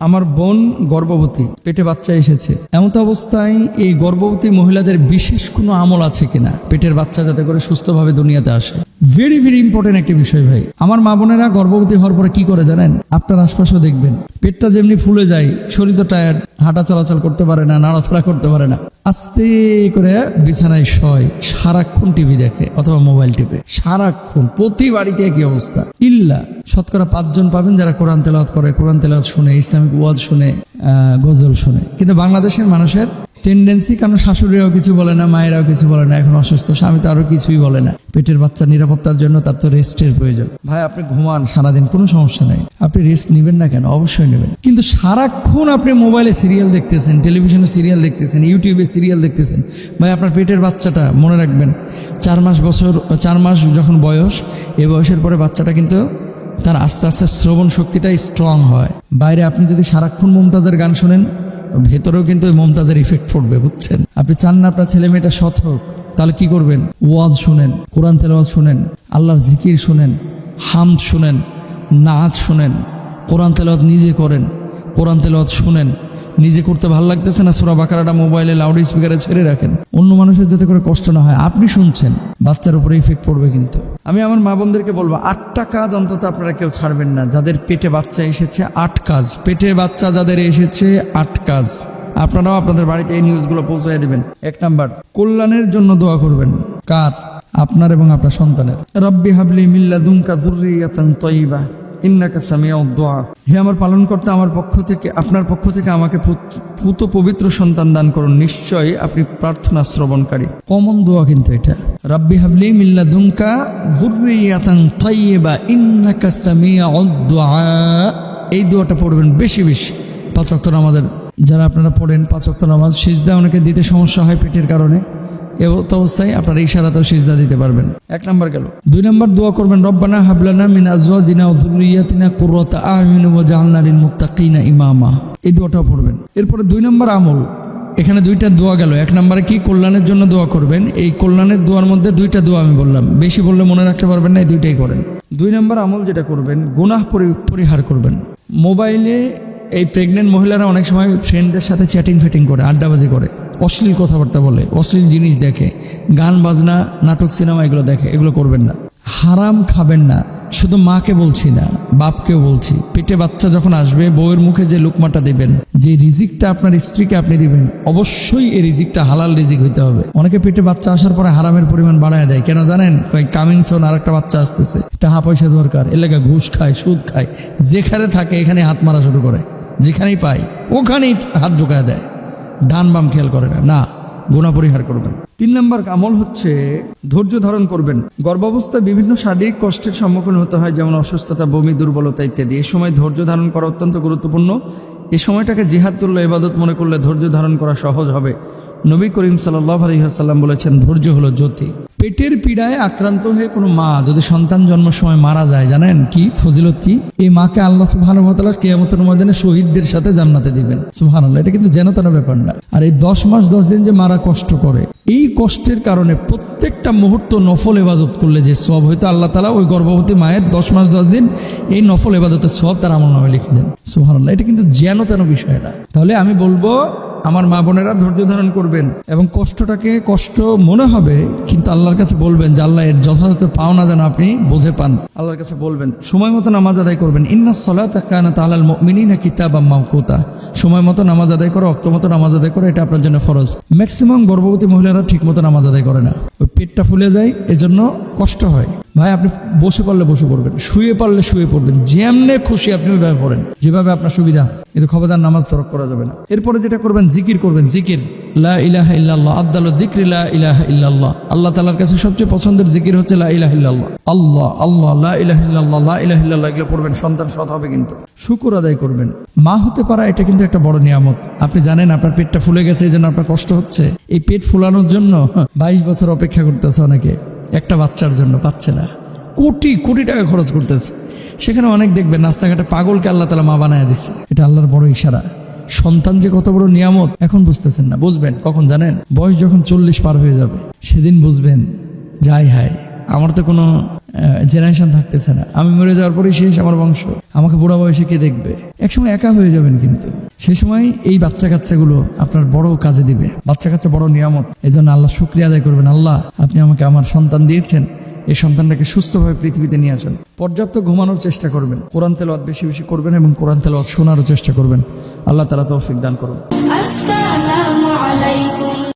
আমার বোন গর্ভবতী, পেটে বাচ্চা এসেছে। এমত অবস্থায় এই গর্ভবতী মহিলাদের বিশেষ কোনো আমল আছে কিনা? পেটের বাচ্চা যাতে করে সুস্থভাবে দুনিয়াতে আসে। ভেরি ভেরি ইম্পর্টেন্ট একটি বিষয় ভাই। আমার মা বোনেরা গর্ভবতী হওয়ার পরে কি করে জানেন? আপনার আশপাশেও দেখবেন। পেটটা যেমনি ফুলে যায়, শরীর তো টায়ার্ড হাঁটা চলাচল করতে পারে না, নাড়াচড়া করতে পারে না। আস্তে করে বিছানায় শয়, সারাক্ষণ টিভি দেখে অথবা মোবাইল টিপে। সারাক্ষণ, প্রতি বাড়িতে একই অবস্থা। ইল্লা শতকরা পাঁচজন পাবেন যারা কোরআন তেলাওয়াত করে, কোরআন তেলাওয়াত শুনে, ইসলামিক ওয়াজ শুনে গজল শুনে। কিন্তু বাংলাদেশের মানুষের টেন্ডেন্সি কারণ শাশুড়িরাও কিছু বলে না, মায়েরাও কিছু বলে না, এখন অসুস্থ স্বামী তো আরও কিছুই বলে না। পেটের বাচ্চা নিরাপত্তার জন্য তার তো রেস্টের প্রয়োজন। ভাই, আপনি ঘুমান, সারাদিন কোনো সমস্যা নেই। আপনি রেস্ট নেবেন না কেন? অবশ্যই নেবেন। কিন্তু সারাক্ষণ আপনি মোবাইলে সিরিয়াল দেখতেছেন টেলিভিশনে সিরিয়াল দেখতেছেন ইউটিউবে সিরিয়াল দেখতেছেন, ভাই, আপনার পেটের বাচ্চাটা, মনে রাখবেন, চার মাস বছর, চার মাস যখন বয়স, এ বয়সের পরে বাচ্চাটা কিন্তু তার আস্তে আস্তে শ্রবণ শক্তিটা স্ট্রং হয়। বাইরে আপনি যদি সারাক্ষণ মমতাজের গান শোনেন, ভেতরেও কিন্তু ওই মমতাজের ইফেক্ট পড়বে, বুঝছেন? আপনি চান না আপনার ছেলে মেয়েটা সৎ হোক, তাহলে কি করবেন? ওয়াজ শুনেন, কোরআন তেলাওয়াজ শুনেন, আল্লাহর জিকির শুনেন, হামদ শুনেন, নাচ শুনেন, কোরআন তেলাওয়াত নিজে করেন, কোরআন তেলাওয়াত শুনেন নিজে করতে ভালো লাগতেছে না, সুরা বাকারাটা মোবাইলে লাউড স্পিকারে ছেড়ে রাখেন। অন্য মানুষের যাতে করে কষ্ট না হয়, আপনি শুনছেন, বাচ্চার উপরে ইফেক্ট পড়বে কিন্তু। আমি আমার মা বোনদেরকে বলব, আটটা কাজ অন্তত আপনারা কেউ ছাড়বেন না, যাদের পেটে বাচ্চা এসেছে, আট কাজ। পেটে বাচ্চা যাদের এসেছে, আট কাজ। আপনারাও আপনাদের বাড়িতে এই নিউজগুলো পৌঁছায় দেবেন। এক নাম্বার, কল্যাণের জন্য দোয়া করবেন। কার? আপনার এবং আপনার সন্তানের। রব্বি হাবলি মিল্লা দুমকা জুরিয়াতান তৈবা ইন্নাকা সামিয়া দোয়া। হে আমার পালন করতে আমার পক্ষ থেকে আপনার পক্ষ থেকে আমাকে পুত- পবিত্র সন্তান দান করুন। নিশ্চয়ই আপনি প্রার্থনা শ্রবণকারী। কমন দোয়া কিন্তু এটা। রাব্বি হাবলি মিল্লা দুমকা জুরিয়াতান তৈবা ইন্নাকা সামিয়া দোয়া। এই দোয়াটা পড়বেন বেশি বেশি। পাঁচ অক্ট নামাজের যারা আপনারা পড়েন পাঁচ অক্ট নামাজ সিজদা অনেকে দিতে সমস্যা হয় পেটের কারণে। এ অবস্থায় আপনার ইশারাতেও সিজদা দিতে পারবেন। এক নাম্বার গেল। দুই নাম্বার দোয়া করবেন রব্বানা হাবলানা মিন আজওয়াজিনা ওয়া যুররিয়াতিনা কুররাতা আয়ুন ওয়া জাআলনা মুত্তাকিনা ইমামা। এই দোয়াটাও পড়বেন। এরপরে দুই নাম্বার আমল। এখানে দুইটা দোয়া গেল। এক নম্বরে কি? কল্যাণের জন্য দোয়া করবেন। এই কল্যাণের দোয়ার মধ্যে দুইটা দোয়া আমি বললাম। বেশি বললে মনে রাখতে পারবেন না এই দুইটাই করেন। দুই নম্বর আমল যেটা করবেন গুনাহ পরি- পরিহার করবেন। মোবাইলে এই প্রেগনেন্ট মহিলারা অনেক সময় ফ্রেন্ডদের সাথে চ্যাটিং ফেটিং করে আড্ডাবাজি করে। অশ্লীল কথাবার্তা বলে, অশ্লীল জিনিস দেখে, গান, বাজনা, নাটক, সিনেমা এগুলো দেখে, এগুলো করবেন না। হারাম খাবেন না, শুধু মাকে বলছি না, বাপকেও বলছি। পেটে বাচ্চা যখন আসবে, বউয়ের মুখে যে লুকমাটা দেবেন, যে রিজিকটা আপনার স্ত্রীকে আপনি দিবেন, অবশ্যই এই রিজিকটা, হালাল রিজিক হইতে হবে। অনেকে পেটে বাচ্চা আসার পরে হারামের পরিমাণ বাড়ায় দেয়। কেন জানেন? কামিং সোন আর একটা বাচ্চা আসতেছে। টাকা পয়সা দরকার। এলাকা ঘুষ খায়, সুদ খায়। যেখানে থাকে এখানে হাত মারা শুরু করে। যেখানেই পায়, ওখানেই হাত ঢুকায় দেয়। ডান বাম খেয়াল করে না। না গুণা পরিহার করবেন। তিন নম্বর আমল হচ্ছে ধৈর্য ধারণ করবেন। গর্ভাবস্থায় বিভিন্ন শারীরিক কষ্টের সম্মুখীন হতে হয়, যেমন অসুস্থতা, বমি, দুর্বলতা ইত্যাদি। এ সময় ধৈর্য ধারণ করা অত্যন্ত গুরুত্বপূর্ণ। এ সময়টাকে জিহাদুল্লাহ ইবাদত মনে করলে ধৈর্য ধারণ করা সহজ হবে। নবী করিম সাল্লাহ আলহিহাসাল্লাম বলেছেন, ধৈর্য হলো জ্যোতি। পেটের পীড়ায় আক্রান্ত হয়ে কোনো মা যদি সন্তান জন্ম সময় মারা যায়, জানেন কি ফজিলত কি? এই মাকে আল্লাহ সুবহান কেয়ামতের ময়দানে শহীদদের সাথে জান্নাতে দিবেন। সুবহান আল্লাহ এটা কিন্তু যেন তেন ব্যাপার না। আর এই দশ মাস, দশ দিন যে মারা কষ্ট করে, এই কষ্টের কারণে প্রত্যেকটা মুহূর্ত নফল এবাদত করলে যে সব হয়তো আল্লাহ তালা ওই গর্ভবতী মায়ের দশ মাস, দশ দিন এই নফল এবাদতের সব তার আমল নামে লিখে দেন। সুহান আল্লাহ এটা কিন্তু যেন তেন বিষয় না। তাহলে আমি বলব আমার মা বোনেরা ধৈর্য ধারণ করবেন এবং কষ্টটাকে কষ্ট মনে হবে, কিন্তু আল্লাহর কাছে বলবেন যে, আল্লাহ, এর যথাযথ পাওনা যেন আপনি বুঝে পান। আল্লাহর কাছে বলবেন, সময় মতো নামাজ আদায় করবেন। ইন্না সলাত কানা তালাল মিনা কিতাব মাউকুতা সময় মতো নামাজ আদায় করো, অক্ত মতো নামাজ আদায় করো, এটা আপনার জন্য ফরজ। ম্যাক্সিমাম গর্ভবতী মহিলারা ঠিক মতো নামাজ আদায় করে না। ওই পেটটা ফুলে যায়, এজন্য কষ্ট হয়। ভাই, আপনি বসে পারলে বসে পড়বেন, শুয়ে পারলে শুয়ে পড়বেন, যেমনে খুশি আপনি ওইভাবে পড়েন। যেভাবে আপনার সুবিধা, কিন্তু খবরদার নামাজ তরক করা যাবে না। এরপরে যেটা করবেন, জিকির করবেন, জিকির। লা ইলাহা আদাল দিক্রি লা আল্লাহ তালার কাছে সবচেয়ে পছন্দের জিকির হচ্ছে লা ইলাহা আল্লাহ আল্লাহ, লা ইলাহা ইল্লাল্লাহ, লা ইলাহা ইল্লাল্লাহ, এগুলো পড়বেন, সন্তান সৎ হবে কিন্তু। শুকুর আদায় করবেন। মা হতে পারা এটা কিন্তু একটা বড় নিয়ামত। আপনি জানেন, আপনার পেটটা ফুলে গেছে, এই জন্য আপনার কষ্ট হচ্ছে। এই পেট ফুলানোর জন্য, বাইশ বছর অপেক্ষা করতেছে অনেকে। একটা বাচ্চার জন্য পাচ্ছে না। কোটি কোটি টাকা খরচ করতেছে। সেখানে অনেক দেখবেন, রাস্তাঘাটে পাগলকে আল্লাহ তালা মা বানায় দিচ্ছে এটা আল্লাহর বড় ইশারা। সন্তান যে কত বড় নিয়ামত, এখন বুঝতেছেন না। বুঝবেন, কখন জানেন? বয়স যখন চল্লিশ পার হয়ে যাবে, সেদিন বুঝবেন, যাই হায়, আমার তো কোনো জেনারেশন থাকতেছে না। আমি মরে যাওয়ার পরেই শেষ আমার বংশ। আমাকে বুড়া বয়সে কে দেখবে? একসময় একা হয়ে যাবেন কিন্তু। সে সময় এই বাচ্চা কাচ্চাগুলো আপনার বড় কাজে দিবে। বাচ্চা কাচ্চা বড় নিয়ামত। এই জন্য আল্লাহ শুক্রিয়া আদায় করবেন। আল্লাহ, আপনি আমাকে আমার সন্তান দিয়েছেন। এই সন্তানটাকে সুস্থভাবে পৃথিবীতে নিয়ে আসেন। পর্যাপ্ত ঘুমানোর চেষ্টা করবেন। কোরআন তেলওয়াত বেশি বেশি করবেন এবং কোরআন তেলওয়াত শোনারও চেষ্টা করবেন। আল্লাহ তালা তৌফিক দান করবেন